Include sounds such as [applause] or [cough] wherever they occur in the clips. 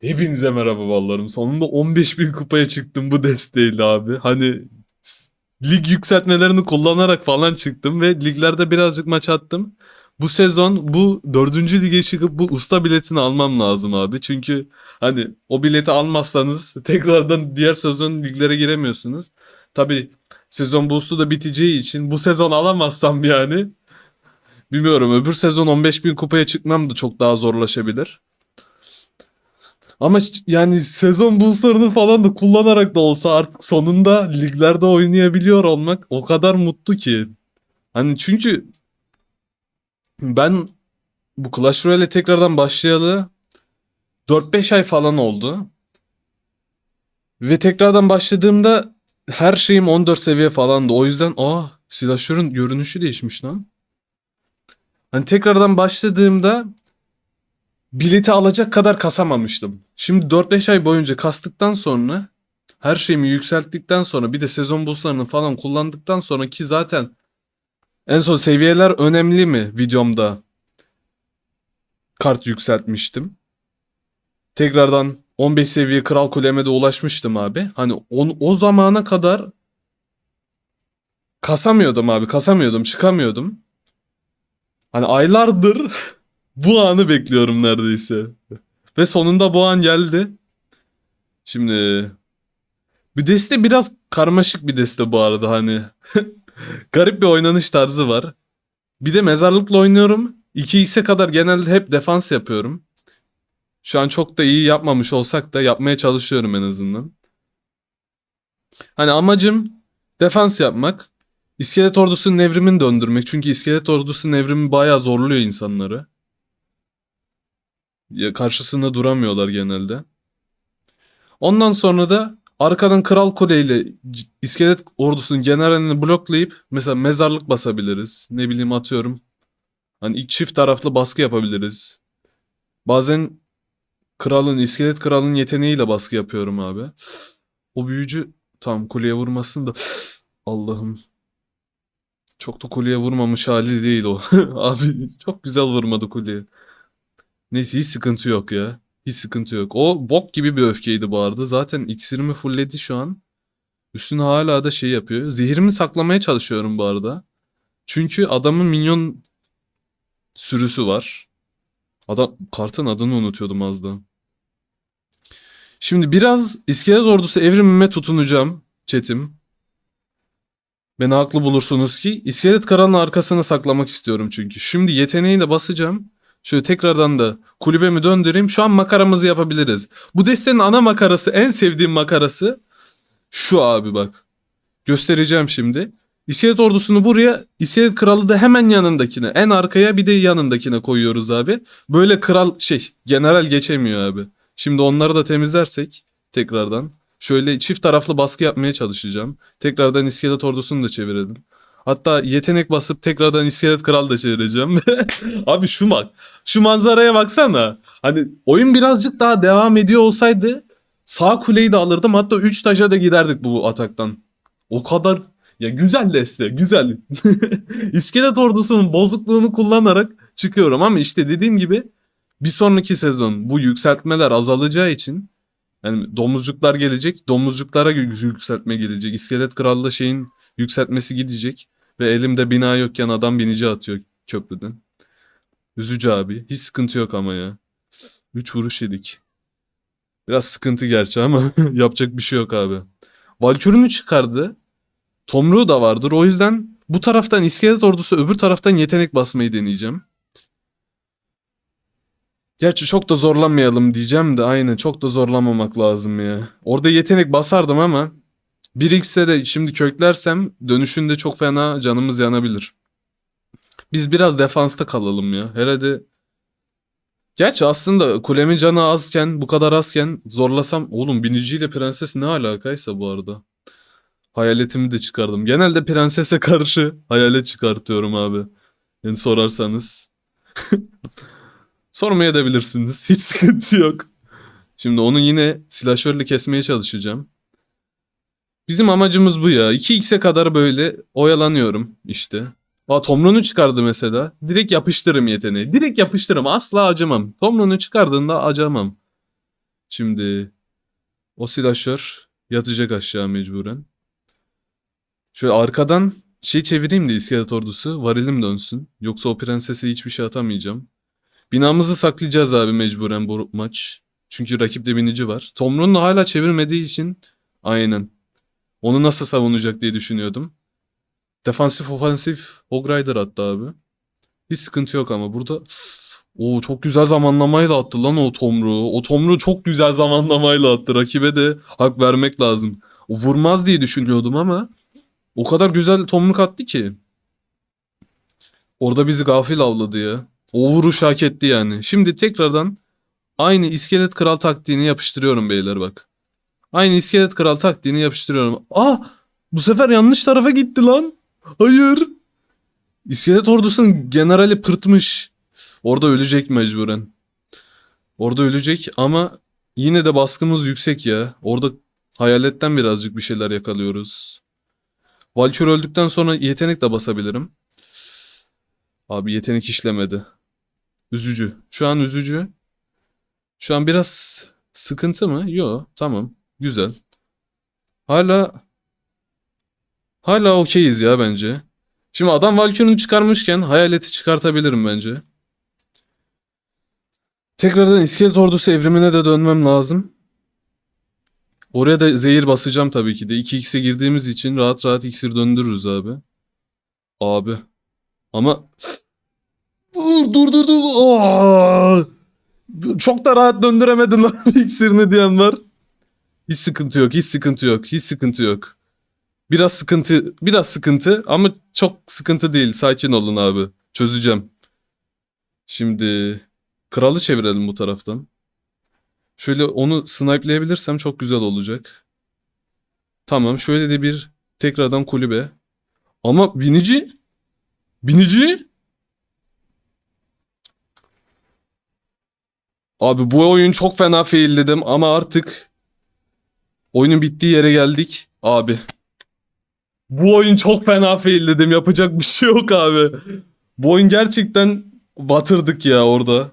Hepinize merhaba ballarım. Sonunda 15.000 kupaya çıktım bu desteğiyle abi. Hani lig yükseltmelerini kullanarak falan çıktım ve liglerde birazcık maç attım. Bu sezon bu dördüncü lige çıkıp bu usta biletini almam lazım abi. Çünkü hani o bileti almazsanız [laughs] tekrardan diğer sezon liglere giremiyorsunuz. Tabi sezon boost'u da biteceği için bu sezon alamazsam yani bilmiyorum öbür sezon 15.000 kupaya çıkmam da çok daha zorlaşabilir. Ama yani sezon boostlarını falan da kullanarak da olsa artık sonunda liglerde oynayabiliyor olmak o kadar mutlu ki. Hani çünkü ben bu Clash Royale'e tekrardan başlayalı 4-5 ay falan oldu. Ve tekrardan başladığımda her şeyim 14 seviye falandı. O yüzden aa silahşörün görünüşü değişmiş lan. Hani tekrardan başladığımda bileti alacak kadar kasamamıştım. Şimdi 4-5 ay boyunca kastıktan sonra her şeyimi yükselttikten sonra bir de sezon boostlarını falan kullandıktan sonra ki zaten en son seviyeler önemli mi videomda kart yükseltmiştim. Tekrardan 15 seviye kral kuleme de ulaşmıştım abi. Hani on, o zamana kadar kasamıyordum abi kasamıyordum çıkamıyordum. Hani aylardır [laughs] bu anı bekliyorum neredeyse. Ve sonunda bu an geldi. Şimdi bir deste biraz karmaşık bir deste bu arada hani. [laughs] Garip bir oynanış tarzı var. Bir de mezarlıkla oynuyorum. 2x'e kadar genelde hep defans yapıyorum. Şu an çok da iyi yapmamış olsak da yapmaya çalışıyorum en azından. Hani amacım defans yapmak. İskelet ordusunun evrimini döndürmek. Çünkü iskelet ordusunun evrimi bayağı zorluyor insanları. Ya karşısında duramıyorlar genelde. Ondan sonra da arkadan Kral Kule ile C- iskelet ordusunun generalini bloklayıp mesela mezarlık basabiliriz. Ne bileyim atıyorum. Hani çift taraflı baskı yapabiliriz. Bazen kralın, iskelet kralın yeteneğiyle baskı yapıyorum abi. O büyücü tam kuleye vurmasın da [sighs] Allah'ım. Çok da kuleye vurmamış hali değil o. [laughs] Abi çok güzel vurmadı kuleye. Neyse hiç sıkıntı yok ya. Hiç sıkıntı yok. O bok gibi bir öfkeydi bu arada. Zaten iksirimi fullledi şu an. Üstüne hala da şey yapıyor. Zehirimi saklamaya çalışıyorum bu arada. Çünkü adamın minyon sürüsü var. Adam kartın adını unutuyordum az da. Şimdi biraz iskelet ordusu evrimime tutunacağım chatim. Beni haklı bulursunuz ki iskelet kralın arkasına saklamak istiyorum çünkü. Şimdi yeteneğiyle basacağım. Şöyle tekrardan da kulübemi döndüreyim. Şu an makaramızı yapabiliriz. Bu destenin ana makarası, en sevdiğim makarası şu abi bak. Göstereceğim şimdi. İskelet ordusunu buraya, iskelet kralı da hemen yanındakine, en arkaya bir de yanındakine koyuyoruz abi. Böyle kral şey, general geçemiyor abi. Şimdi onları da temizlersek tekrardan şöyle çift taraflı baskı yapmaya çalışacağım. Tekrardan iskelet ordusunu da çevirelim. Hatta yetenek basıp tekrardan iskelet kral da çevireceğim. [laughs] Abi şu bak. Şu manzaraya baksana. Hani oyun birazcık daha devam ediyor olsaydı sağ kuleyi de alırdım. Hatta 3 taşa da giderdik bu ataktan. O kadar ya güzel deste, güzel. [laughs] İskelet ordusunun bozukluğunu kullanarak çıkıyorum ama işte dediğim gibi bir sonraki sezon bu yükseltmeler azalacağı için yani domuzcuklar gelecek. Domuzcuklara yü- yükseltme gelecek. İskelet krallı şeyin yükseltmesi gidecek. Ve elimde bina yokken adam binici atıyor köprüden. Üzücü abi. Hiç sıkıntı yok ama ya. 3 vuruş yedik. Biraz sıkıntı gerçi ama [laughs] yapacak bir şey yok abi. Valkürünü çıkardı. Tomruğu da vardır. O yüzden bu taraftan iskelet ordusu öbür taraftan yetenek basmayı deneyeceğim. Gerçi çok da zorlanmayalım diyeceğim de aynen çok da zorlamamak lazım ya. Orada yetenek basardım ama 1x'e de şimdi köklersem dönüşünde çok fena canımız yanabilir. Biz biraz defansta kalalım ya. Herhalde Gerçi aslında kulemin canı azken, bu kadar azken zorlasam... Oğlum biniciyle prenses ne alakaysa bu arada. Hayaletimi de çıkardım. Genelde prensese [laughs] karşı hayalet çıkartıyorum abi. Yani sorarsanız. [laughs] Sormaya da bilirsiniz. Hiç sıkıntı yok. Şimdi onu yine silahşörle kesmeye çalışacağım. Bizim amacımız bu ya. 2x'e kadar böyle oyalanıyorum işte. Aa Tomrun'u çıkardı mesela. Direkt yapıştırırım yeteneği. Direkt yapıştırırım. Asla acımam. Tomrun'u çıkardığında acımam. Şimdi o silahşör yatacak aşağı mecburen. Şöyle arkadan şey çevireyim de iskelet ordusu varilim dönsün. Yoksa o prensese hiçbir şey atamayacağım. Binamızı saklayacağız abi mecburen bu maç. Çünkü rakipte binici var. Tomrun da hala çevirmediği için aynen. Onu nasıl savunacak diye düşünüyordum. Defansif ofansif Hog attı abi. Hiç sıkıntı yok ama burada o çok güzel zamanlamayla attı lan o Tomru. O Tomru çok güzel zamanlamayla attı. Rakibe de hak vermek lazım. O vurmaz diye düşünüyordum ama o kadar güzel tomruk attı ki. Orada bizi gafil avladı ya. O vuruş hak etti yani. Şimdi tekrardan aynı iskelet kral taktiğini yapıştırıyorum beyler bak. Aynı iskelet kral taktiğini yapıştırıyorum. Ah! Bu sefer yanlış tarafa gitti lan. Hayır. İskelet ordusunun generali pırtmış. Orada ölecek mecburen. Orada ölecek ama yine de baskımız yüksek ya. Orada hayaletten birazcık bir şeyler yakalıyoruz. Valkür öldükten sonra yetenek de basabilirim. Abi yetenek işlemedi. Üzücü. Şu an üzücü. Şu an biraz sıkıntı mı? Yo, tamam. Güzel. Hala hala okeyiz ya bence. Şimdi adam Valkyrie'ni çıkarmışken hayaleti çıkartabilirim bence. Tekrardan iskelet ordusu evrimine de dönmem lazım. Oraya da zehir basacağım tabii ki de. 2x'e girdiğimiz için rahat rahat iksir döndürürüz abi. Abi. Ama dur dur dur dur. Aa! Çok da rahat döndüremedin lan [laughs] iksirini diyen var. Hiç sıkıntı yok, hiç sıkıntı yok, hiç sıkıntı yok. Biraz sıkıntı, biraz sıkıntı ama çok sıkıntı değil. Sakin olun abi. Çözeceğim. Şimdi kralı çevirelim bu taraftan. Şöyle onu snipe'leyebilirsem çok güzel olacak. Tamam şöyle de bir tekrardan kulübe. Ama binici? Binici? Abi bu oyun çok fena failledim ama artık oyunun bittiği yere geldik. Abi. Bu oyun çok fena failledim. Yapacak bir şey yok abi. Bu oyun gerçekten batırdık ya orada.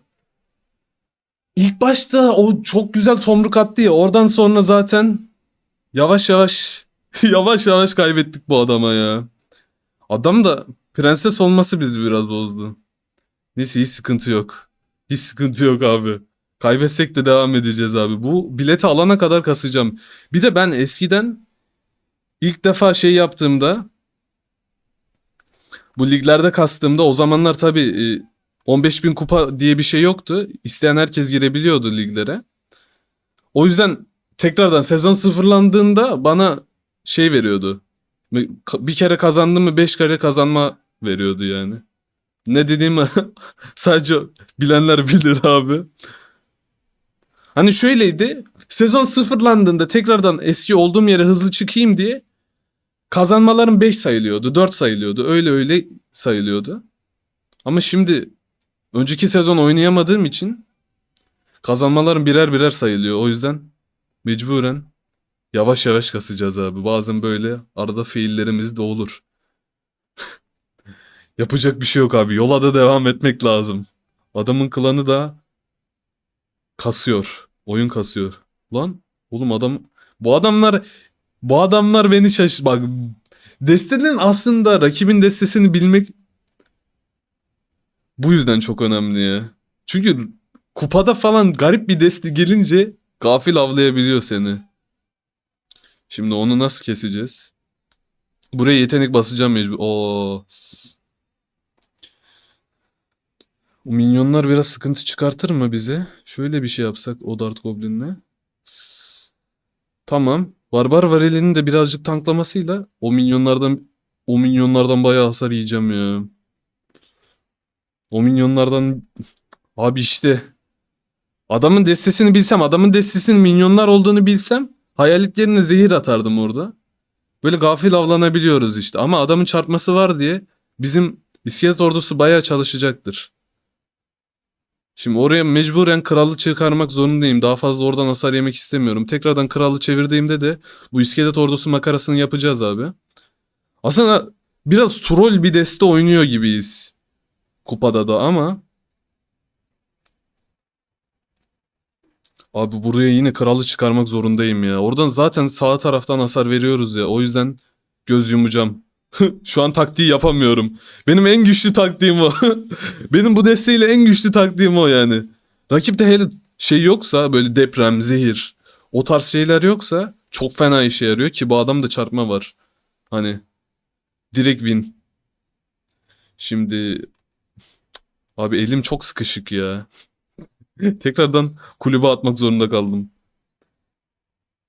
İlk başta o çok güzel tomruk attı ya. Oradan sonra zaten yavaş yavaş [laughs] yavaş yavaş kaybettik bu adama ya. Adam da prenses olması bizi biraz bozdu. Neyse hiç sıkıntı yok. Hiç sıkıntı yok abi. Kaybetsek de devam edeceğiz abi. Bu bileti alana kadar kasacağım. Bir de ben eskiden ilk defa şey yaptığımda bu liglerde kastığımda o zamanlar tabii 15 bin kupa diye bir şey yoktu. İsteyen herkes girebiliyordu liglere. O yüzden tekrardan sezon sıfırlandığında bana şey veriyordu. Bir kere kazandım mı 5 kere kazanma veriyordu yani. Ne dediğimi [laughs] sadece bilenler bilir abi. Hani şöyleydi. Sezon sıfırlandığında tekrardan eski olduğum yere hızlı çıkayım diye kazanmalarım 5 sayılıyordu, 4 sayılıyordu. Öyle öyle sayılıyordu. Ama şimdi önceki sezon oynayamadığım için kazanmalarım birer birer sayılıyor. O yüzden mecburen yavaş yavaş kasacağız abi. Bazen böyle arada fiillerimiz de olur. [laughs] Yapacak bir şey yok abi. Yola da devam etmek lazım. Adamın klanı da kasıyor. Oyun kasıyor. Lan oğlum adam bu adamlar bu adamlar beni şaş bak destenin aslında rakibin destesini bilmek bu yüzden çok önemli ya. Çünkü kupada falan garip bir deste gelince gafil avlayabiliyor seni. Şimdi onu nasıl keseceğiz? Buraya yetenek basacağım mecbur. Oo. O minyonlar biraz sıkıntı çıkartır mı bize? Şöyle bir şey yapsak o Dart Goblin'le. Tamam. Barbar Vareli'nin de birazcık tanklamasıyla o minyonlardan o minyonlardan bayağı hasar yiyeceğim ya. O minyonlardan abi işte adamın destesini bilsem, adamın destesinin minyonlar olduğunu bilsem hayalet yerine zehir atardım orada. Böyle gafil avlanabiliyoruz işte ama adamın çarpması var diye bizim iskelet ordusu bayağı çalışacaktır. Şimdi oraya mecburen kralı çıkarmak zorundayım. Daha fazla oradan hasar yemek istemiyorum. Tekrardan kralı çevirdiğimde de bu iskelet ordusu makarasını yapacağız abi. Aslında biraz troll bir deste oynuyor gibiyiz. Kupada da ama Abi buraya yine kralı çıkarmak zorundayım ya. Oradan zaten sağ taraftan hasar veriyoruz ya. O yüzden göz yumacağım. [laughs] Şu an taktiği yapamıyorum. Benim en güçlü taktiğim o. [laughs] Benim bu desteğiyle en güçlü taktiğim o yani. Rakipte hele şey yoksa böyle deprem, zehir o tarz şeyler yoksa çok fena işe yarıyor ki bu adamda çarpma var. Hani direkt win. Şimdi [sniffs] abi elim çok sıkışık ya. [laughs] Tekrardan kulübe atmak zorunda kaldım.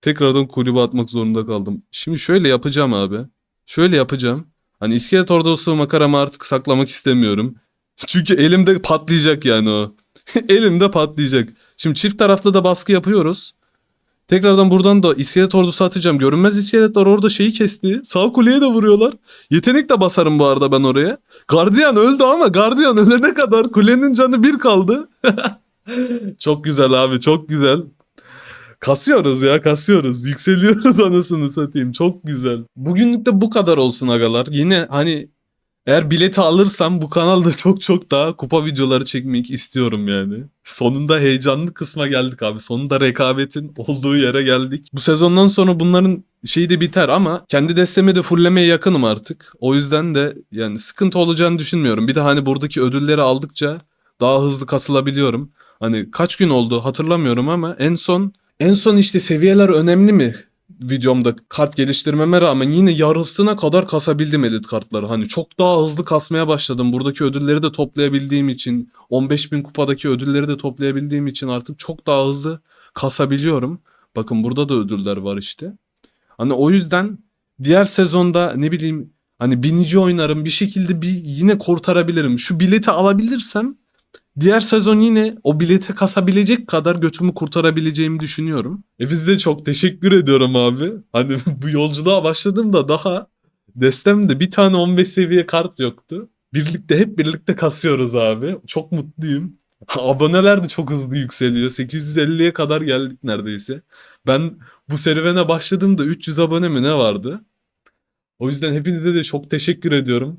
Tekrardan kulübe atmak zorunda kaldım. Şimdi şöyle yapacağım abi. Şöyle yapacağım. Hani iskelet ordusu makaramı artık saklamak istemiyorum. [laughs] Çünkü elimde patlayacak yani o. [laughs] elimde patlayacak. Şimdi çift taraflı da baskı yapıyoruz. Tekrardan buradan da iskelet ordusu atacağım. Görünmez iskeletler orada şeyi kesti. Sağ kuleye de vuruyorlar. Yetenek de basarım bu arada ben oraya. Gardiyan öldü ama gardiyan ölene kadar kulenin canı bir kaldı. [laughs] çok güzel abi çok güzel. Kasıyoruz ya kasıyoruz. Yükseliyoruz [laughs] anasını satayım. Çok güzel. Bugünlük de bu kadar olsun agalar. Yine hani eğer bileti alırsam bu kanalda [laughs] çok çok daha kupa videoları çekmek istiyorum yani. Sonunda heyecanlı kısma geldik abi. Sonunda rekabetin [laughs] olduğu yere geldik. Bu sezondan sonra bunların şeyi de biter ama kendi destemi de fullemeye yakınım artık. O yüzden de yani sıkıntı olacağını düşünmüyorum. Bir de hani buradaki ödülleri aldıkça daha hızlı kasılabiliyorum. Hani kaç gün oldu hatırlamıyorum ama en son en son işte seviyeler önemli mi? Videomda kart geliştirmeme rağmen yine yarısına kadar kasabildim elit kartları. Hani çok daha hızlı kasmaya başladım. Buradaki ödülleri de toplayabildiğim için 15.000 kupadaki ödülleri de toplayabildiğim için artık çok daha hızlı kasabiliyorum. Bakın burada da ödüller var işte. Hani o yüzden diğer sezonda ne bileyim hani binici oynarım bir şekilde bir yine kurtarabilirim. Şu bileti alabilirsem Diğer sezon yine o bilete kasabilecek kadar götümü kurtarabileceğimi düşünüyorum. E biz de çok teşekkür ediyorum abi. Hani [laughs] bu yolculuğa başladığımda daha destemde bir tane 15 seviye kart yoktu. Birlikte hep birlikte kasıyoruz abi. Çok mutluyum. Aboneler de çok hızlı yükseliyor. 850'ye kadar geldik neredeyse. Ben bu serüvene başladığımda 300 abone mi ne vardı? O yüzden hepinize de çok teşekkür ediyorum.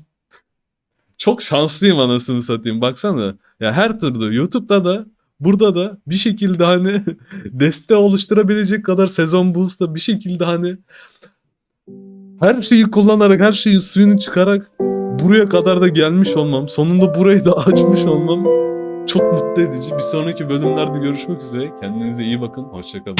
Çok şanslıyım anasını satayım. Baksana. Ya her türlü YouTube'da da burada da bir şekilde hani [laughs] deste oluşturabilecek kadar sezon boost'ta bir şekilde hani her şeyi kullanarak her şeyin suyunu çıkarak buraya kadar da gelmiş olmam. Sonunda burayı da açmış olmam çok mutlu edici. Bir sonraki bölümlerde görüşmek üzere. Kendinize iyi bakın. Hoşçakalın.